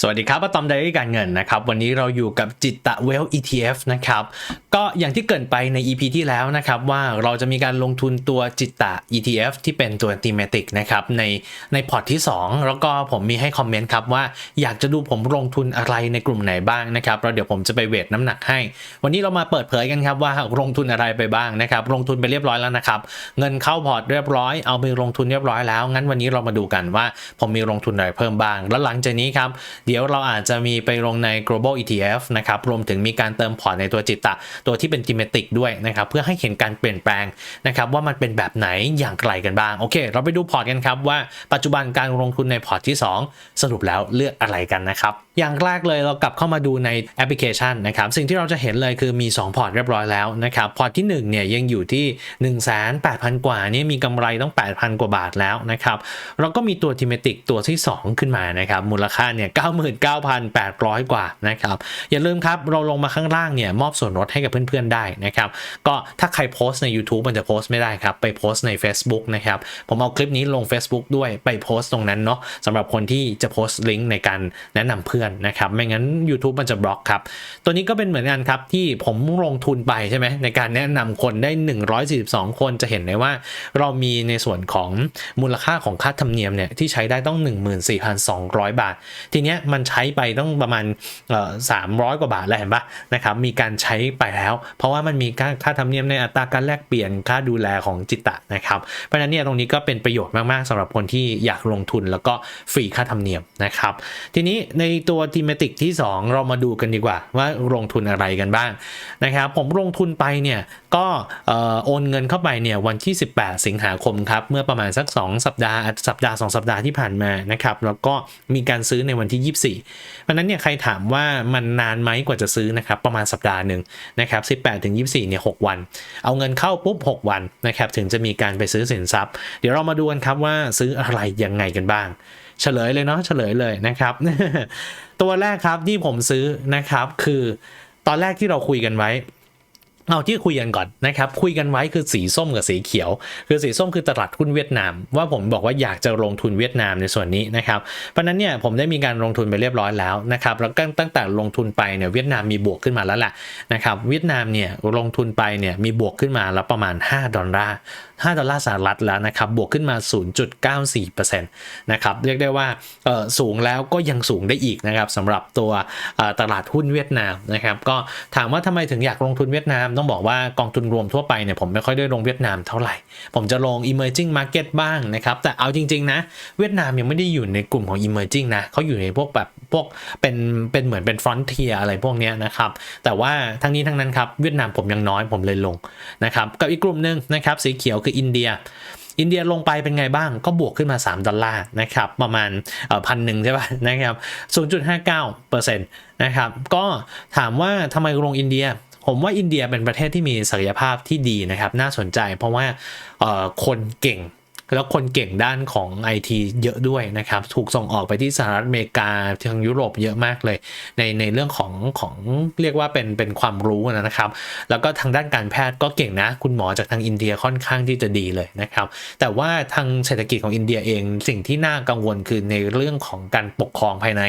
สวัสดีครับอะตอมไดรี่การเงินนะครับ วันนี้เราอยู่กับจิตตะเวล ETF นะครับ ก็อย่างที่เกินไปใน EP ที่แล้วนะครับว่าเราจะมีการลงทุนตัวจิตตะ ETF ที่เป็นตัว thematic นะครับในในพอร์ตที่ 2 แล้วก็ผมมีให้คอมเมนต์ครับว่าอยากจะดูผมลงทุนอะไรในกลุ่มไหนบ้างนะครับแล้วเดี๋ยวผมจะไปเวทน้ำหนักให้ วันนี้เรามาเปิดเผยกันครับว่าลงทุนอะไรไปบ้างนะครับลงทุนไปเรียบร้อยแล้วนะครับเงินเข้าพอร์ตเรียบร้อยเอาไปลงทุนเรียบร้อยแล้วงั้นวันนี้เรามาดูกันว่าผมมีลงทุนอะไรเพิ่มบ้าง แล้วหลังจากนี้ครับเดี๋ยวเราอาจจะมีไปลงใน global ETF นะครับรวมถึงมีการเติมพอร์ตในตัวจิตตะ ตัวที่เป็น thematic ด้วยนะครับเพื่อให้เห็นการเปลี่ยนแปลงนะครับว่ามันเป็นแบบไหนอย่างไกลกันบ้าง โอเค เราไปดูพอร์ตกันครับว่าปัจจุบันการลงทุนในพอร์ตที่ 2 สรุปแล้วเลือกอะไรกันนะครับอย่างแรกเลยเรากลับเข้ามาดูในแอปพลิเคชันนะครับสิ่งที่เราจะเห็นเลยคือมี 2 พอร์ตเรียบร้อยแล้วนะครับพอร์ตที่1เนี่ยยังอยู่ที่ 1 8 0 0 0 กว่านี่มีกำไรต้อง 8,000 กว่าบาทแล้วนะครับเราก็มีตัว thematic ตัวที่ 2 ขึ้นมานะครับมูลค่าเนี่ย99,800 กว่านะครับ อย่าลืมครับ เราลงมาข้างล่างเนี่ยมอบส่วนลดให้กับเพื่อนๆได้นะครับ ก็ถ้าใครโพสต์ใน YouTube มันจะโพสต์ไม่ได้ครับ ไปโพสต์ใน Facebook นะครับ ผมเอาคลิปนี้ลง Facebook ด้วยไปโพสต์ตรงนั้นเนาะสำหรับคนที่จะโพสต์ลิงก์ในการแนะนำเพื่อนนะครับ ไม่งั้น YouTube มันจะบล็อกครับ ตัวนี้ก็เป็นเหมือนกันครับที่ผมลงทุนไปใช่ไหมในการแนะนำคนได้ 142 คนจะเห็นได้ว่า เรามีในส่วนของมูลค่าของค่าธรรมเนียมเนี่ยที่ใช้ได้ต้อง 14,200 บาท ทีเนี้ยมันใช้ไปต้องประมาณเอ่อ300กว่าบาทแล้วเห็นปะนะครับมีการใช้ไปแล้ว เพราะว่ามันมีค่าค่าธรรมเนียมในอัตราการแลกเปลี่ยนค่าดูแลของจิตตะนะครับเพราะฉะนั้นเนี่ยตรงนี้ก็เป็นประโยชน์มาก ๆสำหรับคนที่อยากลงทุนแล้วก็ฟรีค่าธรรมเนียมนะครับ ทีนี้ในตัวทีมติกที่ 2 เรามาดูกันดีกว่าว่าลงทุนอะไรกันบ้างนะครับ ผมลงทุนไปเนี่ยก็โอนเงินเข้าไปเนี่ยวันที่ 18 สิงหาคมครับเมื่อประมาณสัก 2 สัปดาห์สัปดาห์ 2 สัปดาห์ที่ผ่านมานะครับแล้วก็มีการซื้อในวันที่ 24 เพราะฉะนั้นเนี่ยใครถามว่ามันนานไหมกว่าจะซื้อนะครับประมาณสัปดาห์หนึ่งนะครับ18ถึง24เนี่ย6วัน เอาเงินเข้าปุ๊บ 6 วันนะครับถึงจะมีการไปซื้อสินทรัพย์ เดี๋ยวเรามาดูกันครับว่าซื้ออะไรยังไงกันบ้างเฉลยเลยเนาะเฉลยเลยนะครับ ตัวแรกครับที่ผมซื้อนะครับคือตอนแรกที่เราคุยกันไว้ เอาที่คุยกันก่อนนะครับคุยกันไว้คือสีส้มกับสีเขียว คือสีส้มคือตลาดหุ้นเวียดนาม ว่าผมบอกว่าอยากจะลงทุนเวียดนามในส่วนนี้นะครับเพราะนั้นเนี่ยผมได้มีการลงทุนไปเรียบร้อยแล้วนะครับแล้วก็ตั้งแต่ลงทุนไปเนี่ยเวียดนามมีบวกขึ้นมาแล้วแหละนะครับเวียดนามเนี่ยลงทุนไปเนี่ยมีบวกขึ้นมาแล้วประมาณ 5 ดอลลาร์ 5 ดอลลาร์สหรัฐแล้วนะครับ บวกขึ้นมา 0.94%นะครับ เรียกได้ว่าสูงแล้วก็ยังสูงได้อีกนะครับสำหรับตัวตลาดหุ้นเวียดนามนะครับ ก็ถามว่าทำไมถึงอยากลงทุนเวียดนาม ต้องบอกว่ากองทุนรวมทั่วไปเนี่ยผมไม่ค่อยได้ลงเวียดนามเท่าไหร่ ผมจะลง emerging market บ้างนะครับ แต่เอาจริง ๆ นะ เวียดนามยังไม่ได้อยู่ในกลุ่มของ emerging นะเขาอยู่ในพวกแบบพวกเป็นเป็นเหมือนเป็น frontier อะไรพวกเนี้ยนะครับแต่ว่าทั้งนี้ทั้งนั้นครับเวียดนามผมยังน้อยผมเลยลงนะครับกับอีกกลุ่มหนึ่งนะครับสีเขียวคืออินเดีย อินเดียลงไปเป็นไงบ้างก็บวกขึ้นมา 3 ดอลลาร์นะครับประมาณพันหนึ่งใช่ป่ะนะครับ 0.59%นะครับก็ถามว่าทำไมลงอินเดียผมว่าอินเดียเป็นประเทศที่มีศักยภาพที่ดีนะครับ น่าสนใจเพราะว่าคนเก่ง แล้วคนเก่งด้านของ IT เยอะด้วยนะครับ ถูกส่งออกไปที่สหรัฐอเมริกาทางยุโรปเยอะมากเลย ในในเรื่องของของเรียกว่าเป็นเป็นความรู้นะครับ แล้วก็ทางด้านการแพทย์ก็เก่งนะ คุณหมอจากทางอินเดียค่อนข้างที่จะดีเลยนะครับ แต่ว่าทางเศรษฐกิจของอินเดียเองสิ่งที่น่ากังวลคือในเรื่องของการปกครองภายใน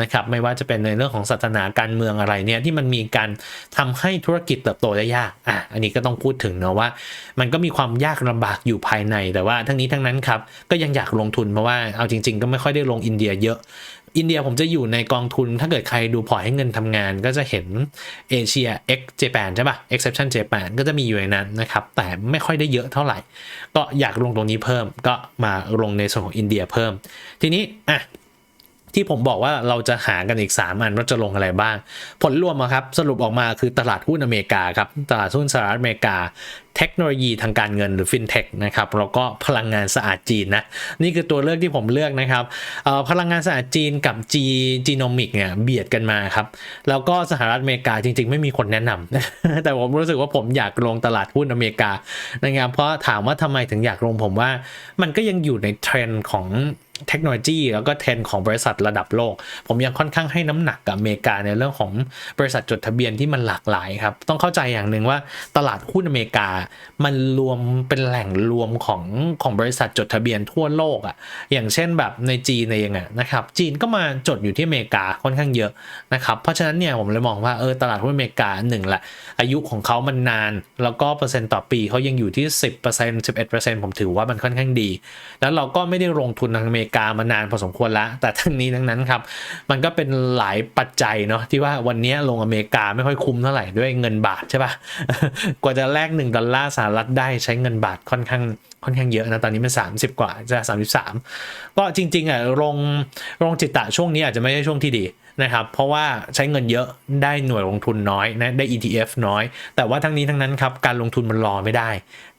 นะครับ ไม่ว่าจะเป็นในเรื่องของศาสนาการเมืองอะไรเนี่ยที่มันมีการทำให้ธุรกิจเติบโตได้ยากอะอันนี้ก็ต้องพูดถึงนะว่า มันก็มีความยากลำบากอยู่ภายในแต่ว่าทั้งนี้ทั้งนั้นครับ ก็ยังอยากลงทุนเพราะว่าเอาจริง ๆ ก็ไม่ค่อยได้ลงอินเดียเยอะ อินเดียผมจะอยู่ในกองทุนถ้าเกิดใครดูพอร์ตให้เงินทำงาน ก็จะเห็นเอเชีย X Japan ใช่ปะ Exception Japan ก็จะมีอยู่ในนั้นนะครับ แต่ไม่ค่อยได้เยอะเท่าไหร่ ก็อยากลงตรงนี้เพิ่ม ก็มาลงในส่วนของอินเดียเพิ่ม ทีนี้อะที่ผมบอกว่าเราจะหากันอีก 3 อันว่าจะลงอะไรบ้าง ผลรวมครับ สรุปออกมาคือตลาดหุ้นอเมริกาครับ ตลาดหุ้นสหรัฐอเมริกา เทคโนโลยีทางการเงินหรือฟินเทคนะครับแล้วก็พลังงานสะอาดจีนนะนี่คือตัวเลือกที่ผมเลือกนะครับพลังงานสะอาดจีนกับจีจีโนมิกเนี่ยเบียดกันมาครับแล้วก็สหรัฐอเมริกาจริง ๆ ไม่มีคนแนะนำแต่ผมรู้สึกว่าผมอยากลงตลาดหุ้นอเมริกานะครับเพราะถามว่าทำไมถึงอยากลงผมว่า มันก็ยังอยู่ในเทรนด์ของเทคโนโลยีแล้วก็เทรนของบริษัทระดับโลก ผมยังค่อนข้างให้น้ำหนักกับอเมริกาในเรื่องของบริษัทจดทะเบียนที่มันหลากหลายครับ ต้องเข้าใจอย่างหนึ่งว่าตลาดหุ้นอเมริกามันรวมเป็นแหล่งรวมของของบริษัทจดทะเบียนทั่วโลกอะ่ะอย่างเช่นแบบในจีนเองอะนะครับจีนก็มาจดอยู่ที่อเมริกาค่อนข้างเยอะนะครับเพราะฉะนั้นเนี่ยผมเลยมองว่าเออตลาดหุ้นอเมริกาหนึ่งแหละอายุของเขามันนาน แล้วก็เปอร์เซ็นต์ต่อปีเขายังอยู่ที่ 10% 11%ผมถือว่ามันค่อนข้างดี แล้วเราก็ไม่ได้ลงทุนในอเมริกามานานพอสมควรแล้วแต่ทั้งนี้ทั้งนั้นครับมันก็เป็นหลายปัจจัยเนาะที่ว่าวันนี้ลงอเมริกาไม่ค่อยคุ้มเท่าไหร่ด้วยเงินบาทใช่ป่ะกว่าจะแลก1ดอลลาร์สหรัฐได้ใช้เงินบาทค่อนข้างค่อนข้างเยอะนะตอนนี้มัน 30 กว่าจะ 33 ก็จริงๆอะลงลงจิตตะช่วงนี้อาจจะไม่ใช่ช่วงที่ดีนะครับ เพราะว่าใช้เงินเยอะได้หน่วยลงทุนน้อยนะได้ ETF น้อย แต่ว่าทั้งนี้ทั้งนั้นครับการลงทุนมันรอไม่ได้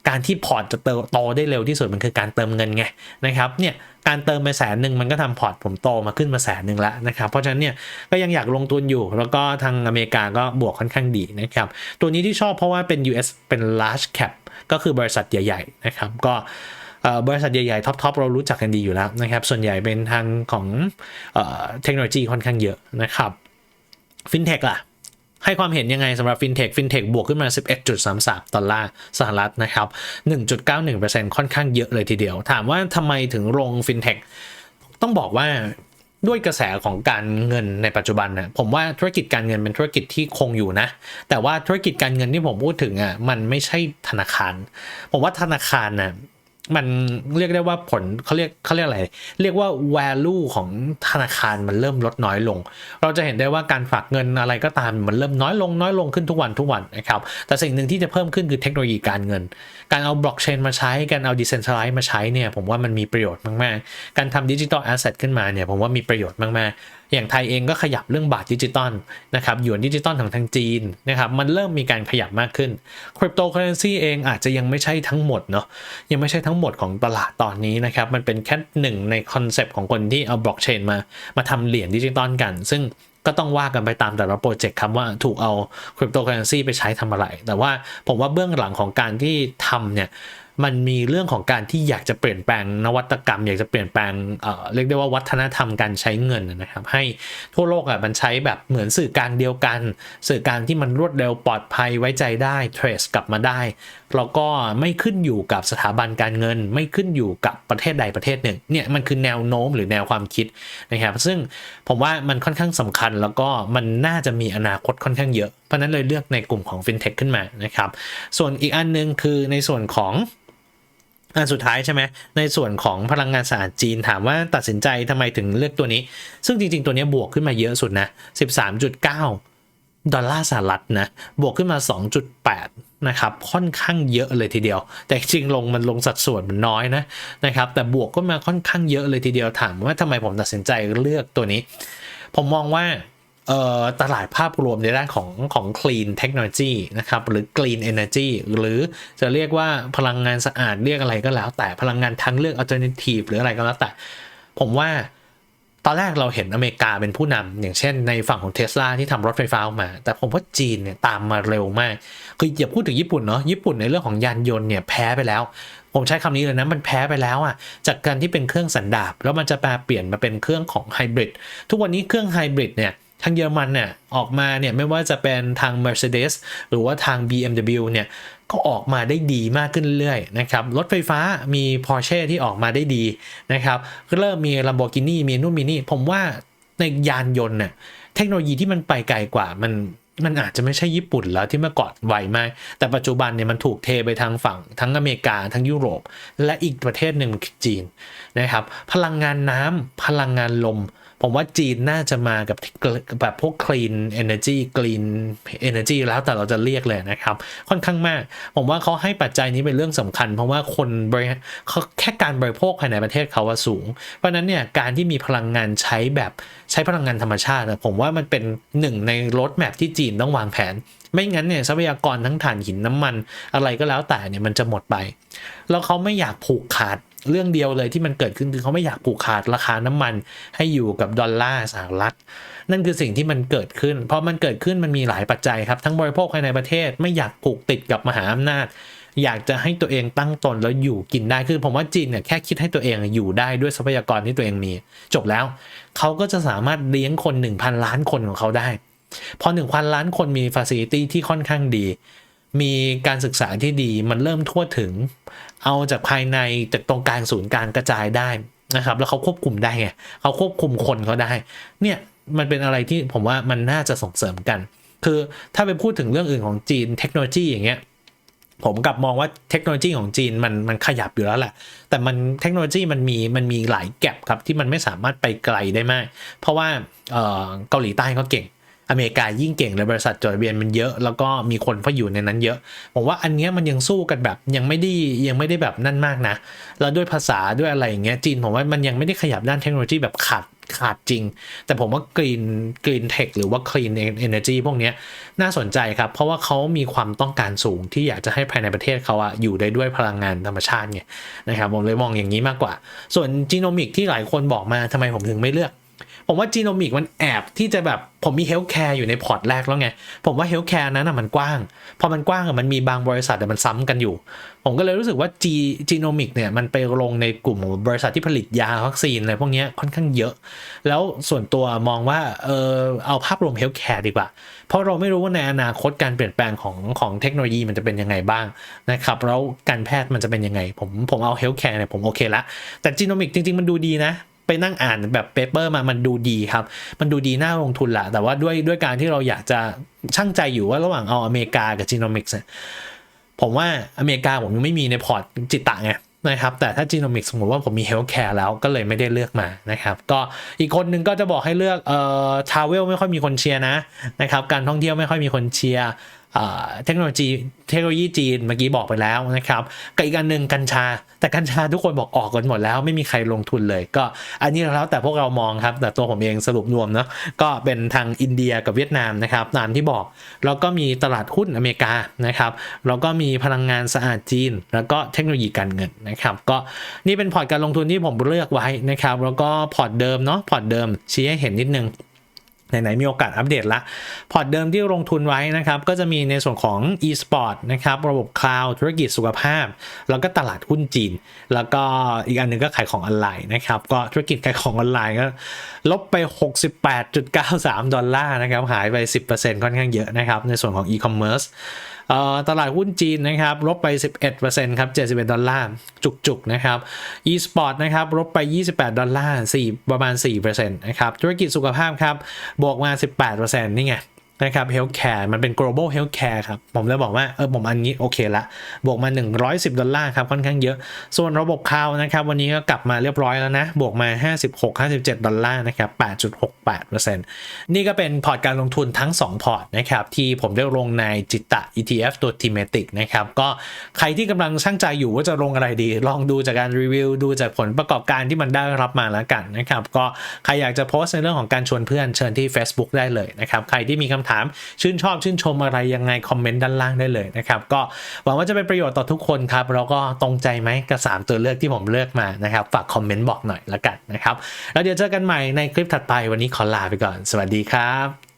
การที่พอร์ตจะเติบโตได้เร็วที่สุดมันคือการเติมเงินไงนะครับเนี่ยการเติมไปแสนหนึ่งมันก็ทำพอร์ตผมโตมาขึ้นมาแสนหนึ่งแล้วนะครับเพราะฉะนั้นเนี่ยก็ยังอยากลงทุนอยู่ แล้วก็ทางอเมริกาก็บวกค่อนข้างดีนะครับตัวนี้ที่ชอบเพราะว่าเป็น US เป็น large cap ก็คือบริษัทใหญ่ๆนะครับก็บริษัทใหญ่ๆท็อปๆเรารู้จักกันดีอยู่แล้วนะครับส่วนใหญ่เป็นทางของเทคโนโลยีค่อนข้างเยอะนะครับฟินเทคล่ะ ให้ความเห็นยังไงสำหรับฟินเทคฟินเทคบวกขึ้นมา 11.33 ดอลลาร์สหรัฐนะครับ 1.91%ค่อนข้างเยอะเลยทีเดียว ถามว่าทำไมถึงลงฟินเทคต้องบอกว่าด้วยกระแสของการเงินในปัจจุบันนะผมว่าธุรกิจการเงินเป็นธุรกิจที่คงอยู่นะ แต่ว่าธุรกิจการเงินที่ผมพูดถึงอะมันไม่ใช่ธนาคาร ผมว่าธนาคารน่ะ มันเรียกได้ว่าผลเขาเรียกเขาเรียกอะไร เรียกว่า value ของธนาคารมันเริ่มลดน้อยลง เราจะเห็นได้ว่าการฝากเงินอะไรก็ตามมันเริ่มน้อยลงน้อยลงขึ้นทุกวันทุกวันนะครับแต่สิ่งหนึ่งที่จะเพิ่มขึ้นคือเทคโนโลยีการเงิน การเอาบล็อกเชนมาใช้การเอาดิเซนทรัลไลซ์มาใช้เนี่ยผมว่ามันมีประโยชน์มากๆ การทำดิจิทัลแอสเซทขึ้นมาเนี่ยผมว่ามีประโยชน์มากๆ อย่างไทยเองก็ขยับเรื่องบาทดิจิตอลนะครับหยวนดิจิตอลของทางจีนนะครับมันเริ่มมีการขยับมากขึ้นคริปโตเคอเรนซีเองอาจจะยังไม่ใช่ทั้งหมดเนาะยังไม่ใช่ทั้งหมดของตลาดตอนนี้นะครับมันเป็นแค่หนึ่งในคอนเซปต์ของคนที่เอาบล็อกเชนมามาทำเหรียญดิจิตอลกัน ซึ่งก็ต้องว่ากันไปตามแต่ละโปรเจกต์ครับว่าถูกเอาคริปโตเคอเรนซีไปใช้ทำอะไร แต่ว่าผมว่าเบื้องหลังของการที่ทำเนี่ย มันมีเรื่องของการที่อยากจะเปลี่ยนแปลงนวัตกรรม อยากจะเปลี่ยนแปลงเอ่อเรียกได้ว่าวัฒนธรรมการใช้เงินนะครับ ให้ทั่วโลกอะมันใช้แบบเหมือนสื่อกลางเดียวกัน สื่อกลางที่มันรวดเร็วปลอดภัยไว้ใจได้เทรสกลับมาได้แล้วก็ไม่ขึ้นอยู่กับสถาบันการเงิน ไม่ขึ้นอยู่กับประเทศใดประเทศหนึ่งเนี่ยมันคือแนวโน้มหรือแนวความคิดนะครับซึ่งผมว่ามันค่อนข้างสำคัญแล้วก็มันน่าจะมีอนาคตค่อนข้างเยอะเพราะนั้นเลยเลือกในกลุ่มของฟินเทคขึ้นมานะครับส่วนอีกอันนึงคือในส่วนของ อันสุดท้ายใช่ไหมในส่วนของพลังงานสะอาดจีนถามว่าตัดสินใจทำไมถึงเลือกตัวนี้ ซึ่งจริง ๆ ตัวนี้บวกขึ้นมาเยอะสุดนะ 13.9 ดอลลาร์สหรัฐนะ บวกขึ้นมา 2.8 นะครับ ค่อนข้างเยอะเลยทีเดียว แต่จริงลงมันลงสัดส่วนมันน้อยนะนะครับ แต่บวกก็มาค่อนข้างเยอะเลยทีเดียวถามว่าทำไมผมตัดสินใจเลือกตัวนี้ ผมมองว่า ตลาดภาพรวมในด้านของของ clean technology นะครับหรือ clean energy หรือจะเรียกว่าพลังงานสะอาดเรียกอะไรก็แล้ว แต่พลังงานทางเลือก alternative หรืออะไรก็แล้วแต่ ผมว่าตอนแรกเราเห็นอเมริกาเป็นผู้นำอย่างเช่นในฝั่งของเทสลาที่ทำรถไฟฟ้าออกมา แต่ผมว่าจีนเนี่ยตามมาเร็วมาก คืออย่าพูดถึงญี่ปุ่นเนาะญี่ปุ่นในเรื่องของยานยนต์เนี่ยแพ้ไปแล้ว ผมใช้คำนี้เลยนะ มันแพ้ไปแล้วอะ จากการที่เป็นเครื่องสันดาปแล้วมันจะแปลเปลี่ยนมาเป็นเครื่องของไฮบริดทุกวันนี้เครื่องไฮบริดเนี่ย ทางเยอรมันเนี่ยออกมาเนี่ยไม่ว่าจะเป็นทาง Mercedes หรือว่าทาง BMW เนี่ยก็ออกมาได้ดีมากขึ้นเรื่อยๆนะครับรถไฟฟ้ามี Porsche ที่ออกมาได้ดีนะครับก็เริ่มมี Lamborghini มีนู่นมีนี่ผมว่าในยานยนต์เนี่ยเทคโนโลยีที่มันไปไกลกว่ามันมันอาจจะไม่ใช่ญี่ปุ่นแล้วที่เมื่อก่อนไวมาก แต่ปัจจุบันเนี่ยมันถูกเทไปทางฝั่งทั้งอเมริกาทั้งยุโรป และอีกประเทศหนึ่งคือจีนนะครับ พลังงานน้ำพลังงานลม ผมว่าจีนน่าจะมากับแบบพวก clean energy green energy แล้วแต่เราจะเรียกเลยนะครับ ค่อนข้างมาก ผมว่าเขาให้ปัจจัยนี้เป็นเรื่องสำคัญ เพราะว่าคนบริเขาแค่การบริโภคภายในประเทศเขาว่าสูง เพราะนั้นเนี่ยการที่มีพลังงานใช้แบบใช้พลังงานธรรมชาติ ผมว่ามันเป็นหนึ่งในรถแมพที่จีนต้องวางแผน ไม่งั้นเนี่ยทรัพยากรทั้งถ่านหินน้ำมัน อะไรก็แล้วแต่เนี่ยมันจะหมดไป แล้วเขาไม่อยากผูกขาด เรื่องเดียวเลยที่มันเกิดขึ้นคือเขาไม่อยากผูกขาดราคาน้ำมันให้อยู่กับดอลลาร์สหรัฐนั่นคือสิ่งที่มันเกิดขึ้นพราะมันเกิดขึ้นมันมีหลายปัจจัยครับทั้งบริโภคภายในประเทศไม่อยากผูกติดกับมหาอำนาจ อยากจะให้ตัวเองตั้งตนแล้วอยู่กินได้คือผมว่าจีนเนี่ยแค่คิดให้ตัวเองอยู่ได้ด้วยทรัพยากรที่ตัวเองมี จบแล้วเขาก็จะสามารถเลี้ยงคน 1,000 ล้านคนของเขาได้ พอ1,000 ล้านคนมีฟ a ซิลิตี้ที่ค่อนข้างดี มีการศึกษาที่ดีมันเริ่มทั่วถึง เอาจากภายในจากตรงกลางศูนย์กลางกระจายได้นะครับ แล้วเขาควบคุมได้ไงเขาควบคุมคนเขาได้ เนี่ยมันเป็นอะไรที่ผมว่ามันน่าจะส่งเสริมกัน คือถ้าไปพูดถึงเรื่องอื่นของจีนเทคโนโลยีอย่างเงี้ยผมกลับมองว่าเทคโนโลยีของจีนมันมันขยับอยู่แล้วแหละ แต่มันเทคโนโลยีมันมีมันมีหลายแกลบครับที่มันไม่สามารถไปไกลได้มาก เพราะว่าเกาหลีใต้เขาเก่ง อเมริกายิ่งเก่งเลยบริษัทจดทะเบียนมันเยอะ แล้วก็มีคนเขาอยู่ในนั้นเยอะ ผมว่าอันเนี้ยมันยังสู้กันแบบยังไม่ได้ยังไม่ได้แบบนั่นมากนะ แล้วด้วยภาษาด้วยอะไรอย่างเงี้ยจีนผมว่ามันยังไม่ได้ขยับด้านเทคโนโลยีแบบขาดขาดจริง แต่ผมว่ากรีนกรีนเทคหรือว่าคลีนเอเนจีพวกนี้น่าสนใจครับ เพราะว่าเขามีความต้องการสูงที่อยากจะให้ภายในประเทศเขาอะอยู่ได้ด้วยพลังงานธรรมชาติไงนะครับผมเลยมองอย่างนี้มากกว่า ส่วนจีโนมิกที่หลายคนบอกมาทำไมผมถึงไม่เลือก ผมว่าจีโนมิกมันแอบที่จะแบบผมมีเฮลท์แคร์อยู่ในพอร์ตแรกแล้วไง ผมว่าเฮลท์แคร์นั้นอะมันกว้าง พอมันกว้างอะมันมีบางบริษัทแต่มันซ้ำกันอยู่ ผมก็เลยรู้สึกว่าจีจีโนมิกเนี่ยมันไปลงในกลุ่มบริษัทที่ผลิตยาวัคซีนอะไรพวกนี้ค่อนข้างเยอะ แล้วส่วนตัวมองว่าเออเอาภาพรวมเฮลท์แคร์ดีกว่า เพราะเราไม่รู้ว่าในอนาคตการเปลี่ยนแปลงของของเทคโนโลยีมันจะเป็นยังไงบ้างนะครับแล้วการแพทย์มันจะเป็นยังไง ผมผมเอาเฮลท์แคร์เนี่ยผมโอเคละแต่จีโนมิกจริงๆมันดูดีนะ ไปนั่งอ่านแบบเปเปอร์มามันดูดีครับ มันดูดีน่าลงทุนแหละแต่ว่าด้วยด้วยการที่เราอยากจะช่างใจอยู่ว่าระหว่างเอาอเมริกากับจีโนมิกส์ผมว่าอเมริกาผมยังไม่มีในพอร์ตจิตตะไงนะครับแต่ถ้าจีโนมิกสมมติว่าผมมีเฮลท์แคร์แล้วก็เลยไม่ได้เลือกมานะครับก็อีกคนนึงก็จะบอกให้เลือกเอ่อทาวเวลไม่ค่อยมีคนเชียร์นะนะครับการท่องเที่ยวไม่ค่อยมีคนเชียร์ เทคโนโลยีเทคโนโลยีจีนเมื่อกี้บอกไปแล้วนะครับกับอีกอันหนึ่งกัญชา แต่กัญชาทุกคนบอกออกกันหมดแล้ว ไม่มีใครลงทุนเลย ก็อันนี้แล้วแต่พวกเรามองครับ แต่ตัวผมเองสรุปรวมเนาะก็เป็นทางอินเดียกับเวียดนามนะครับตามที่บอก แล้วก็มีตลาดหุ้นอเมริกานะครับแล้วก็มีพลังงานสะอาดจีน แล้วก็เทคโนโลยีการเงินนะครับก็นี่เป็นพอร์ตการลงทุนที่ผมเลือกไว้นะครับแล้วก็พอร์ตเดิมเนาะพอร์ตเดิมชี้ให้เห็นนิดนึง ไหนๆมีโอกาสอัปเดตละพอร์ตเดิมที่ลงทุนไว้นะครับก็จะมีในส่วนของ e-sport นะครับระบบคลาวด์ธุรกิจสุขภาพ แล้วก็ตลาดหุ้นจีน แล้วก็อีกอันหนึ่งก็ขายของออนไลน์นะครับก็ธุรกิจขายของออนไลน์ก็ลบไป 68.93 ดอลลาร์นะครับหายไป 10%ค่อนข้างเยอะนะครับในส่วนของ e-commerce ตลาดหุ้นจีนนะครับลบไป 11%ครับ71 ดอลลาร์ จุกๆ นะครับ e-sport นะครับลบไป 28 ดอลลาร์4ประมาณ 4%นะครับ ธุรกิจสุขภาพครับบวกมา 18%นี่ไง นะครับ healthcare มันเป็น global healthcare ครับ ผมเลยบอกว่า เออผมอันนี้โอเคละ บวกมา 110 ดอลลาร์ครับ ค่อนข้างเยอะ ส่วนระบบคาวนะครับ วันนี้ก็กลับมาเรียบร้อยแล้วนะ บวกมา 56-57 ดอลลาร์นะครับ 8.68%นี่ก็เป็นพอร์ตการลงทุนทั้ง 2 พอร์ตนะครับ ที่ผมได้ลงในจิตตะ ETF ตัว thematic นะครับ ก็ใครที่กำลังช่างใจอยู่ว่าจะลงอะไรดี ลองดูจากการรีวิว ดูจากผลประกอบการที่มันได้รับมาแล้วกันนะครับ ก็ใครอยากจะโพสในเรื่องของการชวนเพื่อนเชิญที่ Facebook ได้เลยนะครับ ใครที่มีคำถาม ชื่นชอบชื่นชมอะไรยังไงคอมเมนต์ด้านล่างได้เลยนะครับก็หวังว่าจะเป็นประโยชน์ต่อทุกคนครับแล้วก็ตรงใจไหมกับ 3 ตัวเลือกที่ผมเลือกมานะครับฝากคอมเมนต์บอกหน่อยละกันนะครับแล้วเดี๋ยวเจอกันใหม่ในคลิปถัดไปวันนี้ขอลาไปก่อน สวัสดีครับ